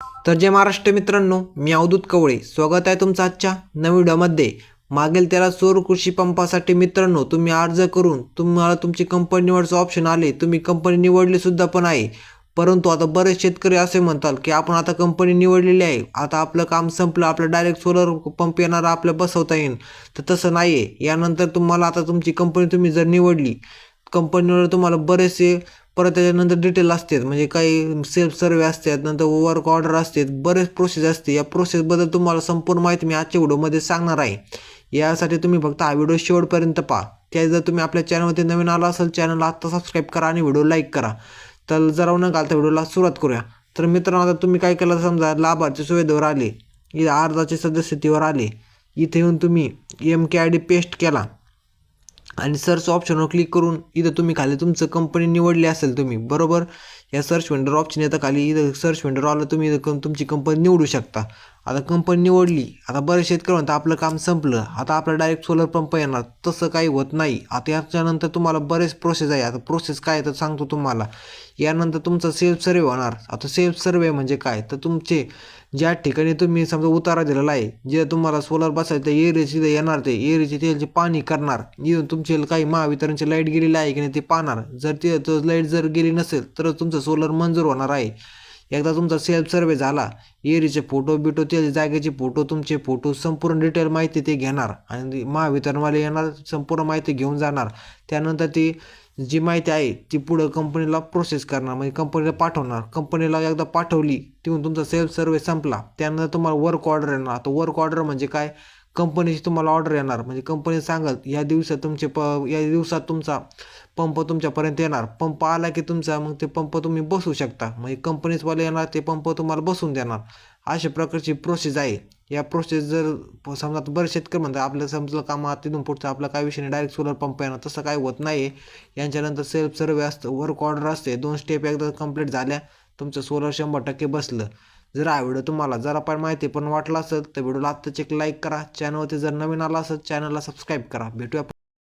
तर जय महाराष्ट्र मित्रांनो मी अवधूत कवळे. स्वागत आहे तुमचं आजच्या नवीन व्हिडिओमध्ये. मागील त्याला सौर कृषी पंपासाठी मित्रांनो तुम्ही अर्ज करून तुम्हाला तुमची कंपनी निवडचं ऑप्शन आले. तुम्ही कंपनी निवडली सुद्धा पण आहे. परंतु आता बरेच शेतकरी असे म्हणतात की आपण आता कंपनी निवडलेली आहे. आता आपलं काम संपलं. आपलं डायरेक्ट सोलर पंप येणार आपल्या बसवता येईल. तर तसं नाही आहे यानंतर तुम्हाला आता तुमची कंपनी तुम्ही जर निवडली कंपनीवर तुम्हाला बरेचसे परत त्याच्यानंतर डिटेल असतात. म्हणजे काही सेल्फ सर्वे असतात नंतर वर्क ऑर्डर असतात बरेच प्रोसेस असते. या प्रोसेसबद्दल तुम्हाला संपूर्ण माहिती मी आजच्या व्हिडिओमध्ये सांगणार आहे. यासाठी तुम्ही फक्त हा व्हिडिओ शेवटपर्यंत पहा. त्या जर तुम्ही आपल्या चॅनलमध्ये नवीन आला असेल चॅनलला आत्ता सबस्क्राईब करा आणि व्हिडिओ लाईक करा. तर जरा न घालता व्हिडिओला सुरुवात करूया. तर मित्रांनो आता तुम्ही काय केलं समजा लाभार्थी सुविधेवर आले. अर्जाची अर्जाचे सदस्यतेवर आले. इथे येऊन तुम्ही M K I D paste केला. आणि सर्च ऑप्शनवर क्लिक करून इथं तुम्ही खाली तुमचं कंपनी निवडली असेल तुम्ही बरोबर? या सर्च वेंडर ऑप्शन येतं खाली इथं सर्च वेंडर आलं तुम्ही इथं तुमची कंपनी निवडू शकता. आता कंपनी निवडली आता बरेच शेतकऱ्यांना आपलं काम संपलं आता आपलं डायरेक्ट सोलर पंप येणार. तसं काही होत नाही. आता याच्यानंतर तुम्हाला बरेच प्रोसेस आहे. आता प्रोसेस काय आहे तर सांगतो तुम्हाला. यानंतर तुमचा सेल्फ सर्वे होणार. आता सेल्फ सर्वे म्हणजे काय? तर तुमचे ज्या ठिकाणी तुम्ही समजा उतारा दिलेला आहे जे तुम्हाला सोलर बसायचं त्या एरियाची येणार ते एरियाची त्याचे पाणी करणार. येऊन तुमचे काही महावितरणची लाइट गेलेली आहे की नाही ते पाहणार. जर ते लाइट जर गेली नसेल तर तुमचं सोलर मंजूर होणार आहे. एकदा तुमचा सेल्फ सर्वे झाला एरीचे फोटो बिटो ते जागेचे फोटो तुमचे फोटो संपूर्ण डिटेल माहिती ते घेणार. आणि महावितरणवाले येणार संपूर्ण माहिती घेऊन जाणार. त्यानंतर ती जी माहिती आहे ती पुढं कंपनीला प्रोसेस करणार. म्हणजे कंपनीला पाठवणार. कंपनीला एकदा पाठवली तिथून तुमचा सेल्फ सर्वे संपला. त्यानंतर तुम्हाला वर्क ऑर्डर येणार. आता वर्क ऑर्डर म्हणजे काय? कंपनीची तुम्हाला ऑर्डर येणार. म्हणजे कंपनी सांगल या दिवसात तुमचे प या दिवसात तुमचा पंप तुमच्यापर्यंत येणार. पंप आला की तुमचा मग ते पंप तुम्ही बसवू शकता. म्हणजे कंपनीजवाले येणार ते पंप तुम्हाला बसवून देणार. अशा प्रकारची प्रोसेस आहे. या प्रोसेस जर प- समजा बरेच शेतकरी म्हणतात आपलं समजलं काम तिथून पुढचं आपला काय विषय नाही. डायरेक्ट सोलर पंप येणार. तसं काही होत नाही. यांच्यानंतर सेल्फ सर्वे असतं वर्क ऑर्डर असते. दोन स्टेप एकदा कंप्लीट झाल्या तुमचं सोलर शंभर टक्के बसलं. जर हा व्हिडिओ तुम्हाला जरा पण माहिती पण वाटला असेल तर व्हिडिओला आत्ताच एक लाईक करा. चॅनलवरती जर नवीन आला असेल चॅनलला सबस्क्राईब करा. भेटूया